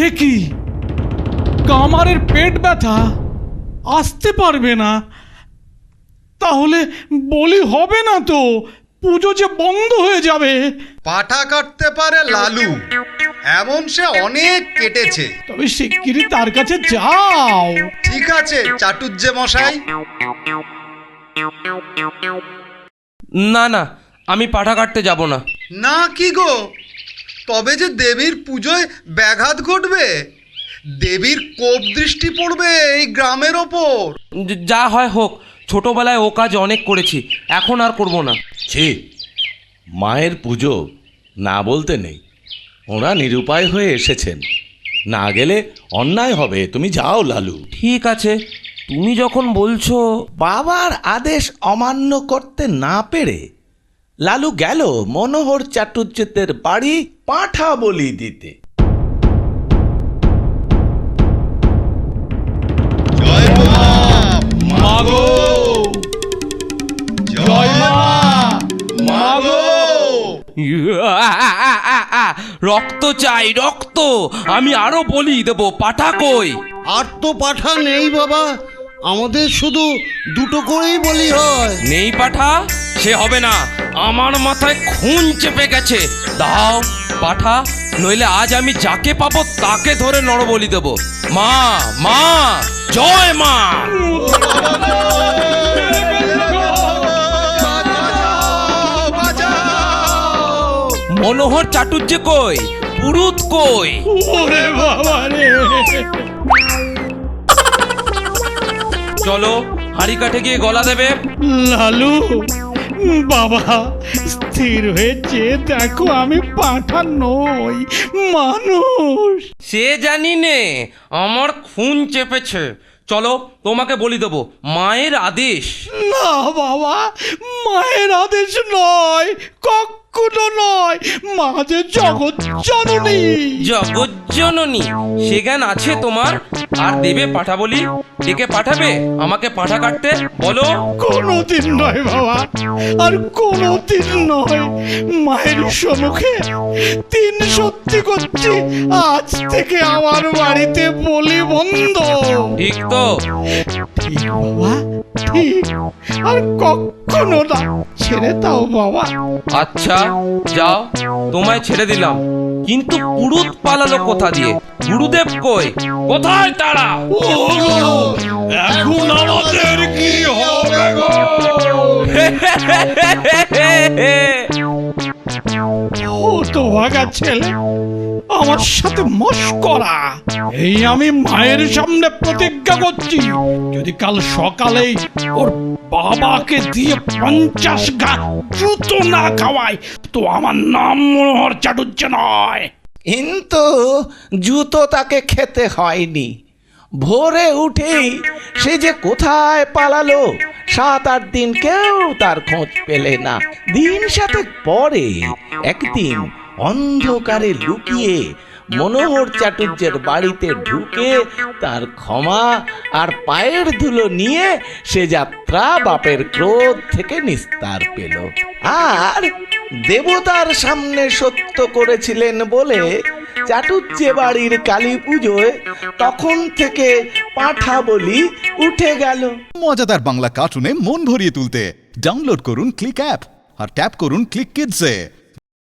সে কি? কামারের পেট ব্যথা আসতে পারবে না। তাহলে বলি হবে না তো পুজো যে বন্ধ হয়ে যাবে। পাঠা কাটতে পারে লালু এমন সে অনেক কেটেছে। তবে শিগগিরই তার কাছে যাও। ঠিক আছে চাটুজ্জে মশাই। না না আমি পাঠা কাটতে যাব না। না কি গো? তবে যে দেবীর পুজোয় ব্যাঘাত ঘটবে দেবীর কোপ দৃষ্টি পড়বে এই গ্রামের ওপর। যা হয় হোক ছোটবেলায় ও কাজ অনেক করেছি এখন আর করব না। ছি মায়ের পুজো না বলতে নেই। ওরা নিরুপায় হয়ে এসেছেন। না গেলে অন্যায় হবে তুমি যাও লালু। ঠিক আছে তুমি যখন বলছো। বাবার আদেশ অমান্য করতে না পেরে লালু গেল মনোহর চাটুর্যেদের বাড়ি পাঁঠা বলি দিতে। জয় মা মাগো। জয় মা মাগো। রক্ত চাই রক্ত। আমি আরও বলি দেবো পাঠা কই? আর তো পাঠা নেই বাবা আমাদের শুধু দুটো করেই বলি হয়। নেই পাঠা? সে হবে না। আমার মাথায় খুন চেপে গেছে। দাও পাঠা নইলে আজ আমি যাকে পাবো তাকে ধরে নরবলি দেব। মা মা জয় মা। মনোহর চাটুর্যে কই? পুরুত কই? ওরে বাবা রে। চলো হাড়ি কাঠে গিয়ে গলা দেবে। লালু বাবা স্থির হয়েছে দেখো আমি পাঠা নই মানুষ। সে জানি নে আমার খুন চেপেছে। চলো তোমাকে বলি দেবো মায়ের আদেশ। না বাবা মায়ের আদেশ নয় কখনো নয় মা যে জগৎ জননী। জগজ্জননী সে জ্ঞান আছে তোমার? আর দেবে পাঠা বলি? ডেকে পাঠাবে? আমাকে পাঠা কাটতে? বলো। কোনোদিন নয় বাবা আর কোনোদিন নয়। মায়ের সম্মুখে তিন সত্যি করছি আজ থেকে আমার বাড়িতে বলি বন্ধ। ঠিক তো। ঠিক বাবা। ঠিক আর কখনো না ছেড়ে দাও বাবা। আচ্ছা যাও তোমায় ছেড়ে দিলাম। কিন্তু পুরুত পালালো কোথা দিয়ে? গুরুদেব কই? কোথায় তারা? এখন আমাদের কি হবে গো? ও তো ভাগা ছেলে। আমার সাথে মস্করা এই আমি মায়ের সামনে প্রতিজ্ঞা করছি, যদি কাল সকালেই ওর বাবাকে দিয়ে পঞ্চাশ গা জুতো না খাওয়াই তো আমার নাম মনোহর চাটুর্য নয়। কিন্তু জুতো তাকে খেতে হয়নি। ভোরে উঠেই সে যে কোথায় পালালো, সাত আট দিন কেউ তার খোঁজ পেলে না। দিন সাথে পরে একদিন অন্ধকারে লুকিয়ে মনোহর চাটুর্যের বাড়িতে ঢুকে তার ক্ষমা আর পায়ের ধুলো নিয়ে সে যাত্রা বাপের ক্রোধ থেকে নিস্তার পেল। আর দেবতার সামনে সত্য করেছিলেন বলে চাটুজ্জে বাড়ির কালী পুজোয় তখন থেকে পাঠা বলি উঠে গেল। মজাদার বাংলা কার্টুনে মন ভরিয়ে তুলতে। ডাউনলোড করুন ক্লিক অ্যাপ আর ট্যাপ করুন ক্লিক কিডসে।